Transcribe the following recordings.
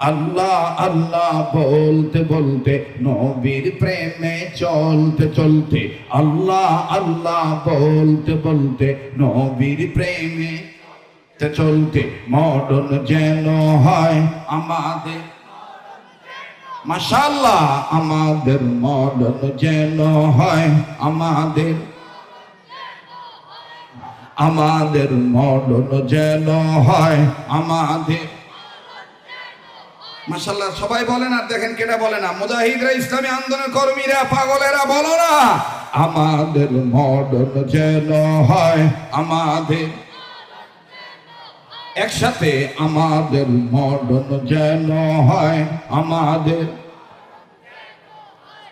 আল্লাহ আল্লাহ বলতে বলতে, নবীর প্রেমে চলতে চলতে, আল্লাহ আল্লাহ বলতে বলতে, নবীর প্রেমে চলতে মডন যেন হয় আমাদের মাশাল্লাহ আমাদের মডন যেন হয় আমাদের আমাদের মডন যেন হয় আমাদের। মাশাল্লাহ সবাই বলেন আর দেখেন কেটা বলে না। মুজাহিদরা, ইসলামী আন্দোলন কর্মীরা, পাগলেরা বলো না, আমাদের মডন যেন হয়, আমাদের একসাথে আমাদের মডন যেন হয়, আমাদের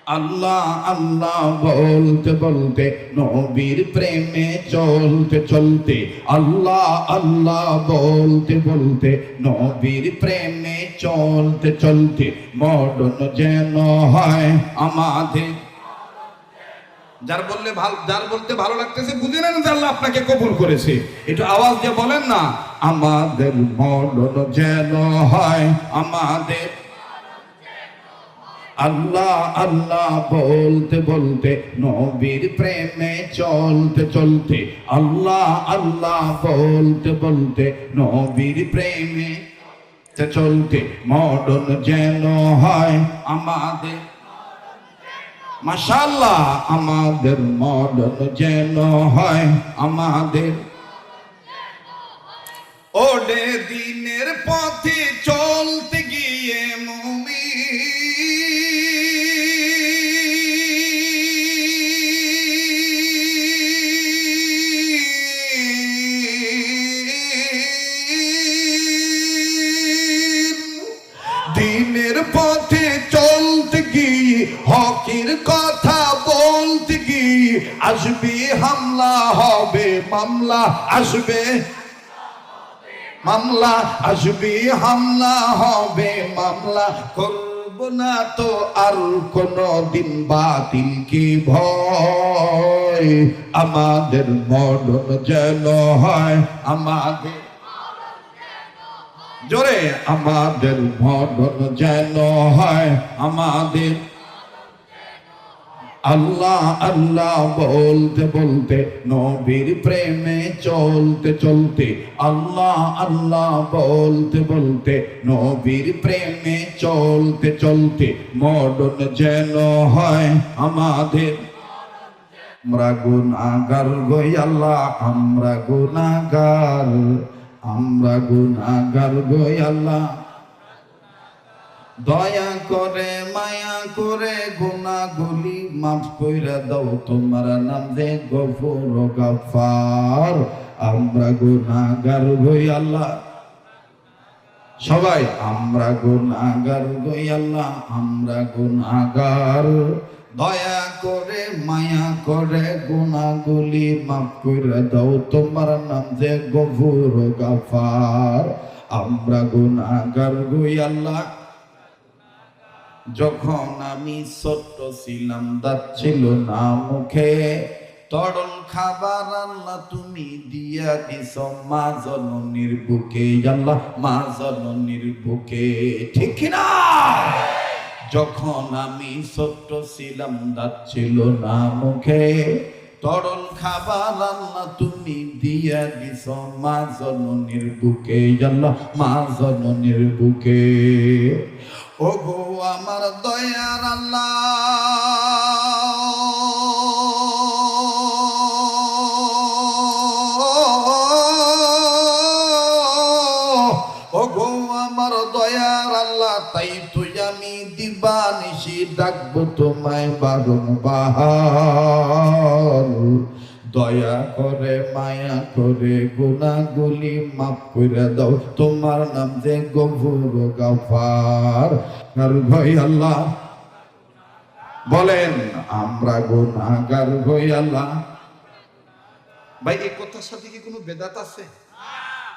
আল্লাহ আল্লাহ বলতে বলতে, নবীর প্রেমে চলতে চলতে, আল্লাহ আল্লাহ বলতে বলতে, নবীর প্রেমে চলতে চলতে মডন যেন হয় আমাদের। যার বললে ভালো যার বলতে ভালো লাগতেছে, বুঝে নেন যে আল্লাহ আপনাকে কবুল করেছে। একটু আওয়াজ দিয়ে বলেন না, আমাদের মডন যেন হয় আমাদের। আল্লাহ আল্লাহ বলতে বলতে, নবীর প্রেমে চলতে চলতে, আল্লাহ আল্লাহ বলতে বলতে, নবীর প্রেমে চলতে মডন যেন হয় আমাদের। মাশাল্লাহ আমাদের মডন যেন হয় আমাদের। ওডে দিনের পথে চলতে গিয়ে মুমি হকের কথা বলতে গিয়ে আসবে হামলা হবে, মামলা আসবে। মামলা আসবে, হামলা হবে, মামলা করব না তো আর কোন দিন বাতিল কি ভয়? আমাদের মরণ যেন হয়, আমাদের জোরে, আমাদের মরণ যেন হয়, আমাদের আল্লাহ আল্লাহ বলতে বলতে, নবীর প্রেমে চলতে চলতে, আল্লাহ আল্লাহ বলতে বলতে, নবীর প্রেমে চলতে চলতে মডন যেন হয় আমাদের। আমরা গুনাগার গই আল্লাহ, আমরা গুনাগার আমরা গুনাগার গই আল্লাহ। দয়া করে, মায়া করে গুনাগুলি মাফ কইরা দাও। তোমার নাম দে গফুর গাফার আমরা গুনাগার গই আল্লাহ। সবাই, আমরা গুনাগার গই আল্লাহ, আমরা গুনাগার দয়া করে, মায়া করে গুনাগুলি মাফ কইরা দাও। তোমার নাম যে গফুর গাফার আমরা গুনাগার গই আল্লাহ। যখন আমি ছোট্ট ছিলাম দাঁত ছিল না মুখে। তরল খাবার আল্লাহ তুমি দিয়া দিস মা জননীর বুকে, আল্লাহ মা জননীর বুকে। ঠিক না যখন আমি ছোট্ট ছিলাম দাঁত ছিল না মুখে। তরল খাবার আল্লাহ তুমি দিয়া দিস মা জননীর বুকে, আল্লাহ মা জননীর বুকে। ও গো আমার দয়ার আল্লাহ। ও গো আমার দয়ার আল্লাহ, তাই তুই আমি দিবা নিশি ডাকবো তোমায় বারণ বাহার দয়া করে মায়া করে গুনাগুলি মাফ করে দাও। তোমার নাম যে গভুর গাফার। আর ভয় আল্লাহ? বলেন, আমরা গুনাগার ভয় আল্লাহ। ভাই এই কথার সাথে কি কোনো বেদাত আছে?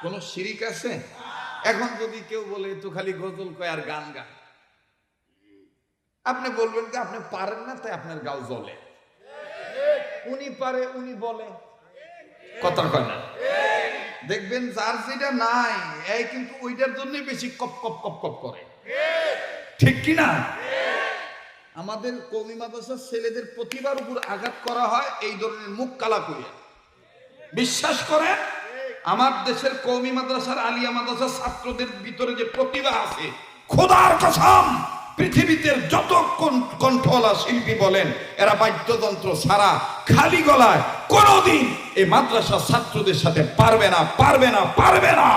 কোন শিরিক আছে? এখন যদি কেউ বলে তো খালি গজল কয় আর গান গায়। আপনি বলবেন যে আপনি পারেন না, তাই আপনার গাও জ্বলে। উনি পারে উনি বলে। কথা কয় না। দেখবেন যার যেটা নাই এই কিন্তু ওইটার জন্য বেশি কপ কপ কপ কপ করে। ঠিক কি না? আমাদের কৌমি মাদ্রাসার ছেলেদের প্রতিভার উপর আঘাত করা হয় এই ধরনের মুখ কালা করিয়া বিশ্বাস করে আমার দেশের কৌমি মাদ্রাসার আলিয়া মাদ্রাসার ছাত্রদের ভিতরে যে প্রতিভা আছে খোদার কসম! পৃথিবীতে যত কণ্ঠওয়ালা শিল্পী বলেন, এরা বাদ্যযন্ত্র ছাড়া খালি গলায় কোনোদিন এই মাদ্রাসা ছাত্রদের সাথে পারবে না পারবে না পারবে না।